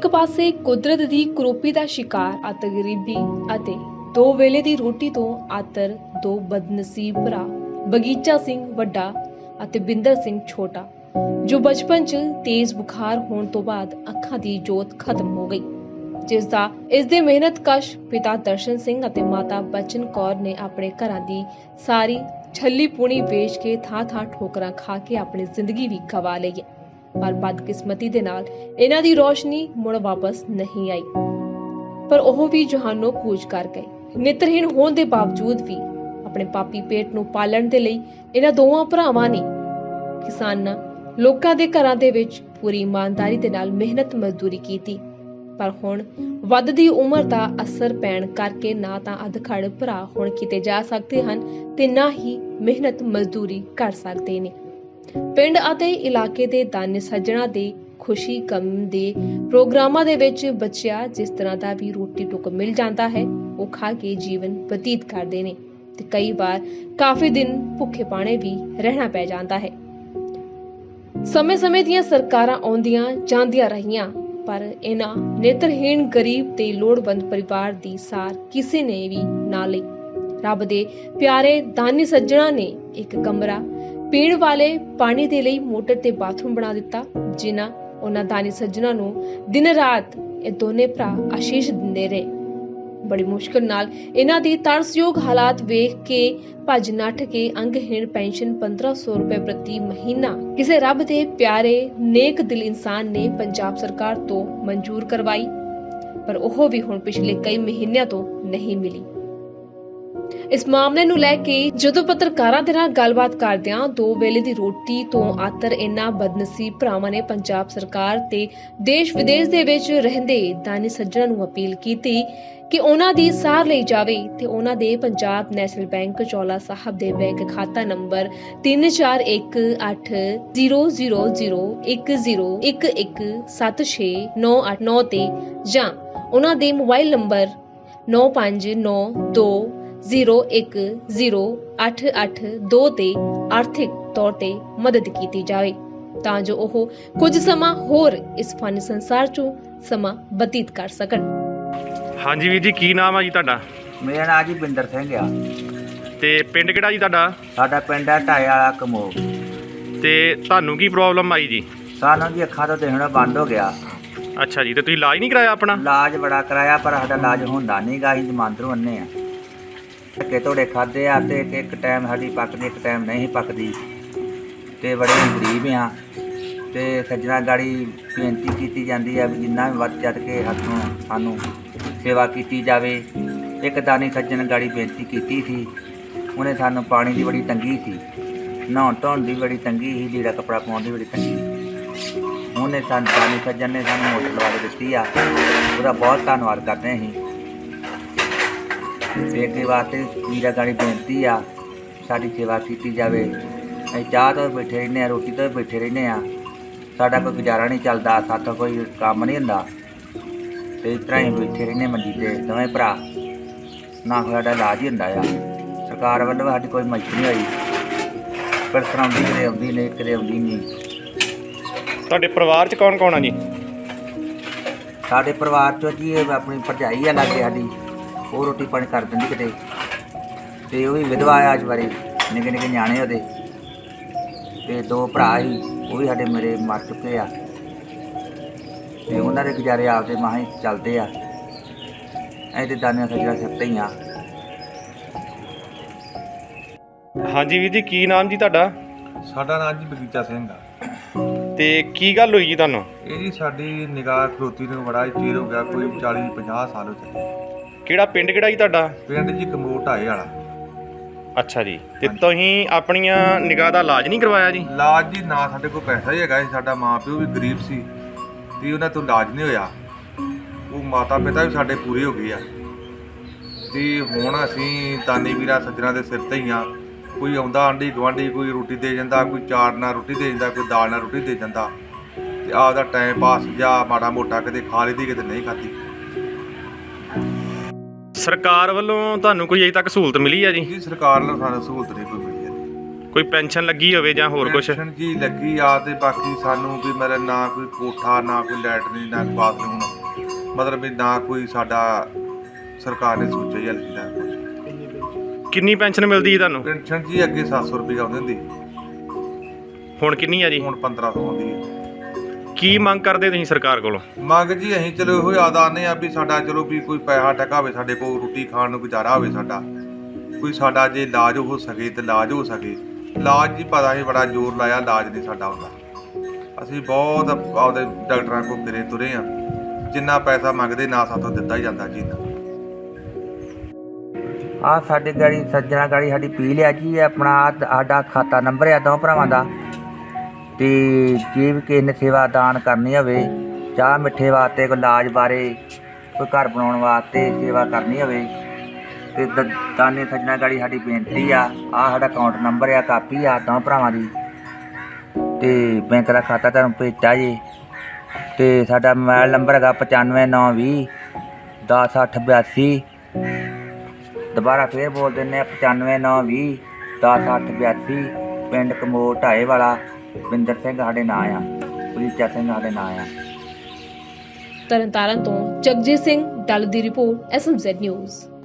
ਇੱਕ ਪਾਸੇ ਕੁਦਰਤ ਦੀ ਕਰੋਪੀ ਦਾ ਸ਼ਿਕਾਰ ਅਤ ਗਰੀਬੀ ਅਤੇ ਦੋ ਵੇਲੇ ਦੀ ਰੋਟੀ ਤੋਂ ਆਤਰ ਦੋ ਬਦਨਸੀਬ ਭਰਾ, ਬਗੀਚਾ ਸਿੰਘ ਵੱਡਾ ਅਤੇ ਬਿੰਦਰ ਸਿੰਘ ਛੋਟਾ, ਜੋ ਬਚਪਨ 'ਚ ਤੇਜ਼ ਬੁਖਾਰ ਹੋਣ ਤੋਂ ਬਾਅਦ ਅੱਖਾਂ ਦੀ ਜੋਤ ਖਤਮ ਹੋ ਗਈ, ਜਿਸ ਦਾ, ਇਸ ਦੇ ਮਿਹਨਤਕਸ਼ ਪਿਤਾ ਦਰਸ਼ਨ ਸਿੰਘ ਅਤੇ ਮਾਤਾ ਬਚਨ ਕੌਰ ਨੇ ਆਪਣੇ ਘਰਾਂ ਦੀ ਸਾਰੀ ਛੱਲੀ ਪੂਣੀ ਵੇਚ ਕੇ ਥਾਂ-ਥਾਂ ਠੋਕਰਾਂ ਖਾ ਕੇ ਆਪਣੀ ਜ਼ਿੰਦਗੀ ਵੀ ਗਵਾ ਲਈ ਹੈ। ਪਰ ਬਦਕਿਸਮਤੀ ਦੇ ਨਾਲ ਇਹਨਾਂ ਦੀ ਰੋਸ਼ਨੀ ਮੁੜ ਵਾਪਸ ਨਹੀਂ ਆਈ। ਪਰ ਉਹ ਵੀ ਜਹਾਨੋਂ ਕੂਚ ਕਰ ਗਏ। ਨੇਤਰਹੀਣ ਹੋਣ ਦੇ ਬਾਵਜੂਦ ਵੀ ਆਪਣੇ ਪਾਪੀ ਪੇਟ ਨੂੰ ਪਾਲਣ ਦੇ ਲਈ ਇਹਨਾਂ ਦੋਵਾਂ ਭਰਾਵਾਂ ਨੇ ਕਿਸਾਨਾਂ ਲੋਕਾਂ ਦੇ ਘਰਾਂ ਦੇ ਵਿੱਚ ਪੂਰੀ ਇਮਾਨਦਾਰੀ ਦੇ ਨਾਲ ਮਿਹਨਤ ਮਜ਼ਦੂਰੀ ਕੀਤੀ। ਪਰ ਹੁਣ ਵੱਧਦੀ ਉਮਰ ਦਾ ਅਸਰ ਪੈਣ ਕਰਕੇ ਨਾ ਤਾਂ ਅਧਖੜ ਭਰਾ ਹੁਣ ਕਿਤੇ ਜਾ ਸਕਦੇ ਹਨ ਤੇ ਨਾ ਹੀ ਮਿਹਨਤ ਮਜ਼ਦੂਰੀ ਕਰ ਸਕਦੇ ਨੇ। ਪਿੰਡ ਅਤੇ ਇਲਾਕੇ ਦੇ ਦਾਨੀ ਸੱਜਣਾ ਦੇ ਖੁਸ਼ੀ ਗਮ ਦੇ ਪ੍ਰੋਗਰਾਮਾਂ ਦੇ ਵਿੱਚ ਬੱਚਿਆ ਜਿਸ ਤਰ੍ਹਾਂ ਦਾ ਵੀ ਰੋਟੀ ਟੁੱਕ ਮਿਲ ਜਾਂਦਾ ਹੈ, ਉਹ ਖਾ ਕੇ ਜੀਵਨ ਬਤੀਤ ਕਰਦੇ ਨੇ ਤੇ ਕਈ ਵਾਰ ਕਾਫੀ ਦਿਨ ਭੁੱਖੇ ਪਾਣੇ ਵੀ ਰਹਿਣਾ ਪੈ ਜਾਂਦਾ ਹੈ। ਸਮੇਂ-ਸਮੇਂ ਦੀਆਂ ਸਰਕਾਰਾਂ ਆਉਂਦੀਆਂ ਜਾਂਦੀਆਂ ਰਹੀਆਂ, ਪਰ ਇਹਨਾਂ ਨੇਤਰਹੀਣ ਗਰੀਬ ਤੇ ਲੋੜਵੰਦ ਪਰਿਵਾਰ ਦੀ ਸਾਰ ਕਿਸੇ ਨੇ ਵੀ ਨਾ ਲਈ। ਰੱਬ ਦੇ ਪਿਆਰੇ ਦਾਨੀ ਸੱਜਣਾ ਨੇ ਇੱਕ ਕਮਰਾ ਪੀਣ ਵਾਲੇ ਪਾਣੀ ਦੇ ਲਈ ਮੋਟਰ ਤੇ ਬਾਥਰੂਮ ਬਣਾ ਦਿੱਤਾ, ਜਿਨ੍ਹਾਂ ਉਹਨਾਂ ਦਾਨੀ ਸੱਜਣਾ ਨੂੰ ਦਿਨ ਰਾਤ ਇਹ ਦੋਨੇ ਭਰਾ ਆਸ਼ੀਸ਼ ਦਿੰਦੇ ਰਹੇ। ਬੜੀ ਮੁਸ਼ਕਲ ਨਾਲ ਇਹਨਾਂ ਦੀ ਤਰਸਯੋਗ ਹਾਲਾਤ ਵੇਖ ਕੇ ਭੱਜ ਨੱਠ ਕੇ ਅੰਗਹੀਣ ਪੈਨਸ਼ਨ 1500 ਰੁਪਏ ਪ੍ਰਤੀ ਮਹੀਨਾ ਕਿਸੇ ਰੱਬ ਦੇ ਪਿਆਰੇ, ਨੇਕ ਦਿਲ ਇਨਸਾਨ ਨੇ ਪੰਜਾਬ ਸਰਕਾਰ ਤੋਂ ਮਨਜ਼ੂਰ ਕਰਵਾਈ, ਪਰ ਉਹ ਵੀ ਹੁਣ ਪਿਛਲੇ ਕਈ ਮਹੀਨਿਆਂ ਤੋਂ ਨਹੀਂ ਮਿਲੀ। ਇਸ ਮਾਮਲੇ ਨੂੰ ਲੈ ਕੇ ਜਦੋਂ ਪੱਤਰਕਾਰਾਂ ਦੇ ਨਾਲ ਗੱਲਬਾਤ ਕਰਦਿਆਂ ਦੋ ਵੇਲੇ ਦੀ ਰੋਟੀ ਤੋਂ ਆਤਰ ਇਨ੍ਹਾਂ ਬਦਨਸੀਬ ਭਰਾਵਾਂ ਨੇ ਪੰਜਾਬ ਸਰਕਾਰ ਤੇ ਦੇਸ਼ ਵਿਦੇਸ਼ ਦੇ ਵਿੱਚ ਰਹਿੰਦੇ ਦਾਨੀ ਸੱਜਣਾਂ ਨੂੰ ਅਪੀਲ ਕੀਤੀ ਕਿ ਉਹਨਾਂ ਦੀ ਸਾਰ ਲਈ ਜਾਵੇ ਤੇ ਉਹਨਾਂ ਦੇ ਪੰਜਾਬ ਨੈਸ਼ਨਲ ਬੈਂਕ ਚੌਲਾ ਸਾਹਿਬ ਦੇ ਬੈਂਕ ਖਾਤਾ ਨੰਬਰ 34180010117698 ਤੇ ਜਾਂ ਉਹਨਾਂ ਦੇ ਮੋਬਾਈਲ ਨੰਬਰ 9592010882 ਤੇ ਆਰਥਿਕ ਤੌਰ ਤੇ ਮਦਦ ਕੀਤੀ ਜਾਵੇ ਤਾਂ ਜੋ ਉਹ ਕੁਝ ਸਮਾਂ ਹੋਰ ਇਸ ਫਾਨੀ ਸੰਸਾਰ 'ਚੋਂ ਸਮਾਂ ਬਤੀਤ ਕਰ ਸਕਣ। ਹਾਂਜੀ ਵੀਰ ਜੀ ਕੀ ਨਾਮ ਆ ਜੀ ਤੁਹਾਡਾ? ਮੇਰਾ ਨਾਂ ਜੀ ਬਿੰਦਰ ਸਿੰਘ ਆ। ਤੇ ਪਿੰਡ ਕਿਹੜਾ ਜੀ ਤੁਹਾਡਾ? ਸਾਡਾ ਪਿੰਡ ਹੈ ਢਾਏ ਵਾਲਾ ਕਮੋ ਤੇ ਤੁਹਾਨੂੰ ਕੀ ਪ੍ਰੋਬਲਮ ਆਈ ਜੀ? ਸਾਨੂੰ ਜੀ ਅੱਖਾਂ ਤੋਂ ਦੇਖਣਾ ਬੰਦ ਹੋ ਗਿਆ। ਅੱਛਾ ਜੀ ਤੇ ਤੁਸੀਂ ਇਲਾਜ ਨਹੀਂ ਕਰਾਇਆ ਆਪਣਾ? ਇਲਾਜ ਬੜਾ ਕਰਾਇਆ ਪਰ ਸਾਡਾ ਇਲਾਜ ਹੁੰਦਾ ਨਹੀਂ ਗਾ ਅਸੀਂ ਜਮਾਂਦਰੂ ਅੰਨੇ ਆ। ਧੱਕੇ ਤੋੜੇ ਖਾਦੇ ਆ ਤੇ ਇੱਕ- ਇੱਕ ਟਾਈਮ ਸਾਡੀ ਪੱਕਦੀ, ਇੱਕ ਟਾਈਮ ਨਹੀਂ ਪੱਕਦੀ। ਤੇ ਬੜੇ ਗਰੀਬ ਆ। ਤੇ ਸੱਜਣਾ ਗਾੜੀ ਬੇਨਤੀ ਕੀਤੀ ਜਾਂਦੀ ਆ ਵੀ ਜਿੰਨਾ ਵੀ ਵੱਧ ਚੜ ਕੇ ਹੱਥੋਂ ਸਾਨੂੰ ਸੇਵਾ ਕੀਤੀ ਜਾਵੇ। ਇੱਕ ਦਾਨੀ ਸੱਜਣ ਗਾੜੀ ਬੇਨਤੀ ਕੀਤੀ ਸੀ। ਉਹਨੇ ਸਾਨੂੰ ਪਾਣੀ ਦੀ ਬੜੀ ਤੰਗੀ ਸੀ। ਨਹਾਉਣ ਧੋਣ ਦੀ ਬੜੀ ਤੰਗੀ ਸੀ। ਲੀੜਾ ਕੱਪੜਾ ਪਾਉਣ ਦੀ ਬੜੀ ਤੰਗੀ ਉਹਨੇ ਸਾਨੂੰ ਦਾਨੀ ਸੱਜਣ ਨੇ ਸਾਨੂੰ ਮੋਟਰ ਲਵਾ ਦਿੱਤੀ ਆ। ਉਹਦਾ ਬਹੁਤ ਧੰਨਵਾਦ ਕਰਦੇ ਹਾਂ ਅੱਗੇ ਵਾਸਤੇ ਵੀਰਾ ਗਾੜੀ ਬੇਨਤੀ ਆ ਸਾਡੀ ਸੇਵਾ ਕੀਤੀ ਜਾਵੇ। ਅਸੀਂ ਚਾਹ ਤੋਂ ਬੈਠੇ ਰਹਿੰਦੇ ਆ ਰੋਟੀ ਤੋਂ ਬੈਠੇ ਰਹਿੰਦੇ ਆ। ਸਾਡਾ ਕੋਈ ਗੁਜ਼ਾਰਾ ਨਹੀਂ ਚੱਲਦਾ ਸਾਥੋਂ ਕੋਈ ਕੰਮ ਨਹੀਂ ਹੁੰਦਾ। ਤੇ ਇਸ ਤਰ੍ਹਾਂ ਹੀ ਬੈਠੇ ਰਹਿੰਦੇ ਮੰਜੀ ਤੇ ਦੋਵੇਂ ਭਰਾ। ਨਾ ਕੋਈ ਸਾਡਾ ਇਲਾਜ ਹੀ ਹੁੰਦਾ ਆ। ਸਰਕਾਰ ਵੱਲੋਂ ਸਾਡੀ ਕੋਈ ਮਦਦ ਨਹੀਂ ਹੋਈ। ਪਰ ਸਰਾਉਂਦੀ ਕਦੇ ਆਉਂਦੀ ਨਹੀਂ ਕਦੇ ਆਉਂਦੀ ਨਹੀਂ। ਤੁਹਾਡੇ ਪਰਿਵਾਰ 'ਚ ਕੌਣ ਕੌਣ ਆ ਜੀ? ਸਾਡੇ ਪਰਿਵਾਰ ਚੋਂ ਜੀ ਇਹ ਆਪਣੀ ਭਰਜਾਈ ਆ ਲਾਗੇ ਸਾਡੀ। ਉਹ ਰੋਟੀ ਪਾਣੀ ਕਰ ਦਿੰਦੀ ਕਿਤੇ। ਤੇ ਉਹ ਵੀ ਵਿਧਵਾ ਆ ਅੱਜ ਬਾਰੇ ਨਿੱਕੇ ਨਿੱਕੇ ਨਿਆਣੇ ਉਹਦੇ। ਤੇ ਦੋ ਭਰਾ ਹੀ ਉਹ ਵੀ ਸਾਡੇ ਮੇਰੇ ਮਰ ਚੁੱਕੇ ਆ। ਤੇ ਉਹਨਾਂ ਦੇ ਗੁਜ਼ਾਰੇ ਆਪਦੇ ਮਾਂ ਹੀ ਚੱਲਦੇ ਆ। ਐ ਤੇ ਦਾਨਿਆਂ ਸੱਜਣਾ ਸਿਰ ਤੇ ਹੀ ਆ। ਹਾਂਜੀ ਵੀਰ ਜੀ ਕੀ ਨਾਮ ਜੀ ਤੁਹਾਡਾ? ਸਾਡਾ ਨਾਮ ਜੀ ਬਗੀਚਾ ਸਿੰਘ ਆ। ਤੇ ਕੀ ਗੱਲ ਹੋਈ ਜੀ ਤੁਹਾਨੂੰ? ਇਹ ਜੀ ਸਾਡੀ ਨਿਗਾਹ ਖਲੋਤੀ ਨੂੰ ਬੜਾ ਹੀ ਚਿਰ ਹੋ ਗਿਆ ਕੋਈ 40 50 ਸਾਲ ਹੋ ਚੱਲੇ ਕਿਹੜਾ ਪਿੰਡ ਕਿਹੜਾ ਜੀ ਤੁਹਾਡਾ? ਪਿੰਡ ਜੀ ਕਮੋਟ ਆਏ ਵਾਲਾ। ਅੱਛਾ ਜੀ। ਤੇ ਤੁਸੀਂ ਆਪਣੀਆਂ ਨਿਗਾਹ ਦਾ ਇਲਾਜ ਨਹੀਂ ਕਰਵਾਇਆ ਜੀ? ਇਲਾਜ ਜੀ ਨਾ ਸਾਡੇ ਕੋਲ ਪੈਸਾ ਹੀ ਹੈਗਾ ਸੀ ਸਾਡਾ ਮਾਂ ਪਿਓ ਵੀ ਗਰੀਬ ਸੀ ਤੇ ਉਹਨਾਂ ਤੋਂ ਇਲਾਜ ਨਹੀਂ ਹੋਇਆ। ਉਹ ਮਾਤਾ ਪਿਤਾ ਵੀ ਸਾਡੇ ਪੂਰੇ ਹੋ ਗਏ ਆ। ਤੇ ਹੁਣ ਅਸੀਂ ਦਾਨੀ ਵੀਰਾ ਸੱਜਣਾ ਦੇ ਸਿਰ ਤੇ ਹੀ ਆ। ਕੋਈ ਆਉਂਦਾ ਆਂਢੀ ਗੁਆਂਢੀ ਕੋਈ ਰੋਟੀ ਦੇ ਜਾਂਦਾ ਕੋਈ ਚਾਰ ਨਾਲ ਰੋਟੀ ਦੇ ਜਾਂਦਾ ਕੋਈ ਦਾਲ ਨਾਲ ਰੋਟੀ ਦੇ ਜਾਂਦਾ। ਤੇ ਆਪਦਾ ਟਾਈਮ ਪਾਸ ਜਾਂ ਮਾੜਾ ਮੋਟਾ ਕਿਤੇ ਖਾ ਲਈਦੀ ਕਿਤੇ ਨਹੀਂ ਖਾਦੀ ਸਰਕਾਰ ਵੱਲੋਂ ਤੁਹਾਨੂੰ ਕੋਈ ਅਜੇ ਤੱਕ ਸਹੂਲਤ ਮਿਲੀ ਆ ਜੀ? ਜੀ ਸਰਕਾਰ ਨੇ ਸਾਨੂੰ ਸਹੂਲਤ ਨਹੀਂ ਕੋਈ ਮਿਲੀ ਹੈ ਕੋਈ ਪੈਨਸ਼ਨ ਲੱਗੀ ਹੋਵੇ ਜਾਂ ਹੋਰ ਕੁਝ ਪੈਨਸ਼ਨ ਜੀ ਲੱਗੀ ਆ ਤੇ ਬਾਕੀ ਸਾਨੂੰ ਵੀ ਮੇਰੇ ਨਾ ਕੋਈ ਕੋਠਾ ਨਾ ਕੋਈ ਲੈਟਰੀਨ ਨਾ ਕੋਈ ਬਾਥਰੂਮ। ਮਤਲਬ ਵੀ ਨਾ ਕੋਈ ਸਾਡਾ ਸਰਕਾਰ ਨੇ ਸੋਚਿਆ ਜਾਂ ਲਿਖਿਆ ਕੁਝ ਕਿੰਨੀ ਪੈਨਸ਼ਨ ਮਿਲਦੀ ਹੈ ਤੁਹਾਨੂੰ? ਪੈਨਸ਼ਨ ਜੀ ਅੱਗੇ 700 ਰੁਪਏ ਆਉਂਦੀ ਹੁੰਦੀ ਹੁਣ ਕਿੰਨੀ ਆ ਜੀ? ਹੁਣ 1500 ਆਉਂਦੀ ਹੈ। ਕੀ ਮੰਗ ਕਰਦੇ ਤੁਸੀਂ ਸਰਕਾਰ ਕੋਲੋਂ? ਮੰਗ ਜੀ ਅਸੀਂ ਚਲੋ ਇਹੋ ਯਾਦ ਆਨੇ ਆ ਵੀ ਸਾਡਾ ਚਲੋ ਵੀ ਕੋਈ ਪੈਸਾ ਟਕਾ ਹੋਵੇ ਸਾਡੇ ਕੋਲ ਰੋਟੀ ਖਾਣ ਨੂੰ ਗੁਜ਼ਾਰਾ ਹੋਵੇ ਸਾਡਾ ਕੋਈ ਸਾਡਾ ਜੇ ਇਲਾਜ ਹੋ ਸਕੇ ਤੇ ਇਲਾਜ ਹੋ ਸਕੇ। ਇਲਾਜ ਜੀ ਪਤਾ ਨਹੀਂ ਬੜਾ ਜ਼ੋਰ ਲਾਇਆ ਇਲਾਜ ਨਹੀਂ ਸਾਡਾ ਹੁੰਦਾ। ਅਸੀਂ ਬਹੁਤ ਆਪਦੇ ਡਾਕਟਰਾਂ ਕੋਲ ਫਿਰੇ ਤੁਰੇ ਆ ਜਿੰਨਾ ਪੈਸਾ ਮੰਗਦੇ ਨਾ ਸਾਥੋਂ ਦਿੱਤਾ ਹੀ ਜਾਂਦਾ ਜੀ ਆ ਸਾਡੇ ਗਾੜੀ ਸੱਜਣਾ ਗਾੜੀ ਸਾਡੀ ਪੀ ਲਿਆ ਜੀ ਆਪਣਾ ਆਹ ਸਾਡਾ ਖਾਤਾ ਨੰਬਰ ਆ ਦੋ ਭਰਾਵਾਂ ਦਾ। ਤੇ ਜੇ ਵੀ ਕਿਸੇ ਨੇ ਸੇਵਾ ਦਾਨ ਕਰਨੀ ਹੋਵੇ, ਚਾਹ ਮਿੱਠੇ ਵਾਸਤੇ, ਕੋਈ ਇਲਾਜ ਬਾਰੇ, ਕੋਈ ਘਰ ਬਣਾਉਣ ਵਾਸਤੇ ਸੇਵਾ ਕਰਨੀ ਹੋਵੇ, ਤੇ ਦ- ਦਾਨੀ ਸੱਜਣਾ ਗਾੜੀ ਸਾਡੀ ਬੇਨਤੀ ਆ ਆ ਸਾਡਾ ਅਕਾਊਂਟ ਨੰਬਰ ਆ, ਕਾਪੀ ਆ ਦੋ ਭਰਾਵਾਂ ਦੀ, ਤੇ ਬੈਂਕ ਦਾ ਖਾਤਾ ਤੁਹਾਨੂੰ ਭੇਜਾ ਜੀ, ਤੇ ਸਾਡਾ ਮੋਬਾਈਲ ਨੰਬਰ ਹੈਗਾ 95920 10882 ਦੁਬਾਰਾ ਫੇਰ ਬੋਲ ਦਿੰਨੇ ਆ 95920 10882 ਪਿੰਡ ਕਮੋਰ ਢਾਏ ਵਾਲਾ ਬਿੰਦਰ ਸਿੰਘ ਸਾਡੇ ਨਾਂ ਆ ਪ੍ਰੀਚਾ ਸਿੰਘ ਸਾਡੇ ਨਾਂ ਆ। ਤਰਨਤਾਰਨ ਤੋਂ ਜਗਜੀਤ ਸਿੰਘ ਡੱਲ ਦੀ ਰਿਪੋਰਟ ਐਸਐਮਜ਼ੈਡ ਨਿਊਜ਼